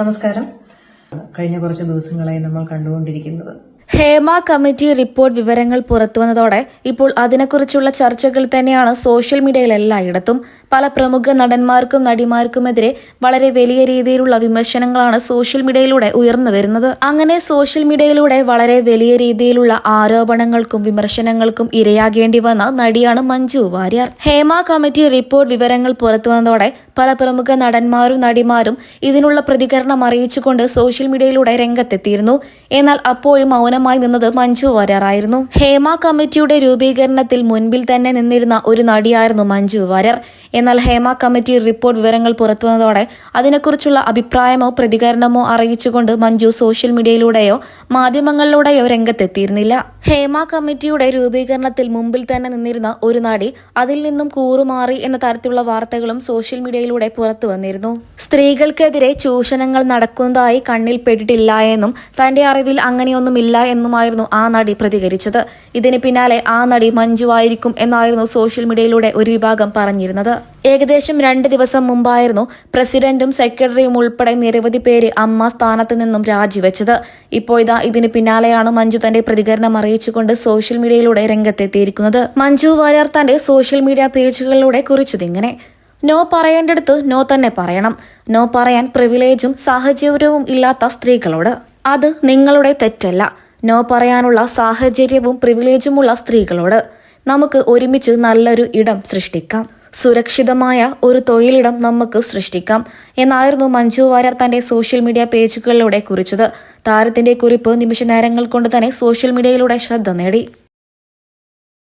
നമസ്കാരം. കഴിഞ്ഞ കുറച്ച് ദിവസങ്ങളായി നമ്മൾ കണ്ടുകൊണ്ടിരിക്കുന്നത് ഹേമ കമ്മിറ്റി റിപ്പോർട്ട് വിവരങ്ങൾ പുറത്തുവന്നതോടെ ഇപ്പോൾ അതിനെക്കുറിച്ചുള്ള ചർച്ചകൾ തന്നെയാണ് സോഷ്യൽ മീഡിയയിൽ എല്ലായിടത്തും. പല പ്രമുഖ നടന്മാർക്കും നടിമാർക്കുമെതിരെ വളരെ വലിയ രീതിയിലുള്ള വിമർശനങ്ങളാണ് സോഷ്യൽ മീഡിയയിലൂടെ ഉയർന്നു വരുന്നത്. അങ്ങനെ സോഷ്യൽ മീഡിയയിലൂടെ വളരെ വലിയ രീതിയിലുള്ള ആരോപണങ്ങൾക്കും വിമർശനങ്ങൾക്കും ഇരയാകേണ്ടി വന്ന നടിയാണ് മഞ്ജു വാര്യർ. ഹേമ കമ്മിറ്റി റിപ്പോർട്ട് വിവരങ്ങൾ പുറത്തുവന്നതോടെ പല പ്രമുഖ നടന്മാരും നടിമാരും ഇതിനുള്ള പ്രതികരണം അറിയിച്ചുകൊണ്ട് സോഷ്യൽ മീഡിയയിലൂടെ രംഗത്തെത്തിയിരുന്നു. എന്നാൽ അപ്പോഴും മൗനമായി നിന്നത് മഞ്ജു വാര്യറായിരുന്നു ഹേമ കമ്മിറ്റിയുടെ രൂപീകരണത്തിൽ മുൻപിൽ തന്നെ നിന്നിരുന്ന ഒരു നടിയായിരുന്നു മഞ്ജു വാര്യർ. എന്നാൽ ഹേമ കമ്മിറ്റി റിപ്പോർട്ട് വിവരങ്ങൾ പുറത്തുവന്നതോടെ അതിനെക്കുറിച്ചുള്ള അഭിപ്രായമോ പ്രതികരണമോ അറിയിച്ചുകൊണ്ട് മഞ്ജു സോഷ്യൽ മീഡിയയിലൂടെയോ മാധ്യമങ്ങളിലൂടെയോ രംഗത്തെത്തിയിരുന്നില്ല. ഹേമ കമ്മിറ്റിയുടെ രൂപീകരണത്തിൽ മുമ്പിൽ തന്നെ നിന്നിരുന്ന ഒരു നടി അതിൽ നിന്നും കൂറുമാറി എന്ന തരത്തിലുള്ള വാർത്തകളും സോഷ്യൽ മീഡിയയിലൂടെ പുറത്തു വന്നിരുന്നു. സ്ത്രീകൾക്കെതിരെ ചൂഷണങ്ങൾ നടക്കുന്നതായി കണ്ണിൽ പെട്ടിട്ടില്ല എന്നും തന്റെ അറിവിൽ അങ്ങനെയൊന്നുമില്ല എന്നുമായിരുന്നു ആ നടി പ്രതികരിച്ചത്. ഇതിന് പിന്നാലെ ആ നടി മഞ്ജു ആയിരിക്കും എന്നായിരുന്നു സോഷ്യൽ മീഡിയയിലൂടെ ഒരു വിഭാഗം പറഞ്ഞിരുന്നത്. ഏകദേശം രണ്ട് ദിവസം മുമ്പായിരുന്നു പ്രസിഡന്റും സെക്രട്ടറിയും ഉൾപ്പെടെ നിരവധി പേര് അമ്മ സ്ഥാനത്ത് നിന്നും രാജിവെച്ചത്. ഇപ്പോൾ ഇതാ ഇതിന് പിന്നാലെയാണ് മഞ്ജു തന്റെ പ്രതികരണം അറിയിച്ചുകൊണ്ട് സോഷ്യൽ മീഡിയയിലൂടെ രംഗത്തെത്തിയിരിക്കുന്നത്. മഞ്ജു വാര്യർ തന്റെ സോഷ്യൽ മീഡിയ പേജുകളിലൂടെ കുറിച്ചതിങ്ങനെ. നോ പറയേണ്ടടുത്ത് നോ തന്നെ പറയണം. നോ പറയാൻ പ്രിവിലേജും സാഹചര്യവും ഇല്ലാത്ത സ്ത്രീകളോട്. അത് നിങ്ങളുടെ തെറ്റല്ല. നോ പറയാനുള്ള സാഹചര്യവും പ്രിവിലേജുമുള്ള സ്ത്രീകളോട് നമുക്ക് ഒരുമിച്ച് നല്ലൊരു ഇടം സൃഷ്ടിക്കാം. സുരക്ഷിതമായ ഒരു തൊഴിലിടം നമുക്ക് സൃഷ്ടിക്കാം. എന്നായിരുന്നു മഞ്ജു വാര്യർ തന്റെ സോഷ്യൽ മീഡിയ പേജുകളിലൂടെ കുറിച്ചത്. താരത്തിന്റെ കുറിപ്പ് നിമിഷ നേരങ്ങൾ കൊണ്ട് തന്നെ സോഷ്യൽ മീഡിയയിലൂടെ ശ്രദ്ധ നേടി.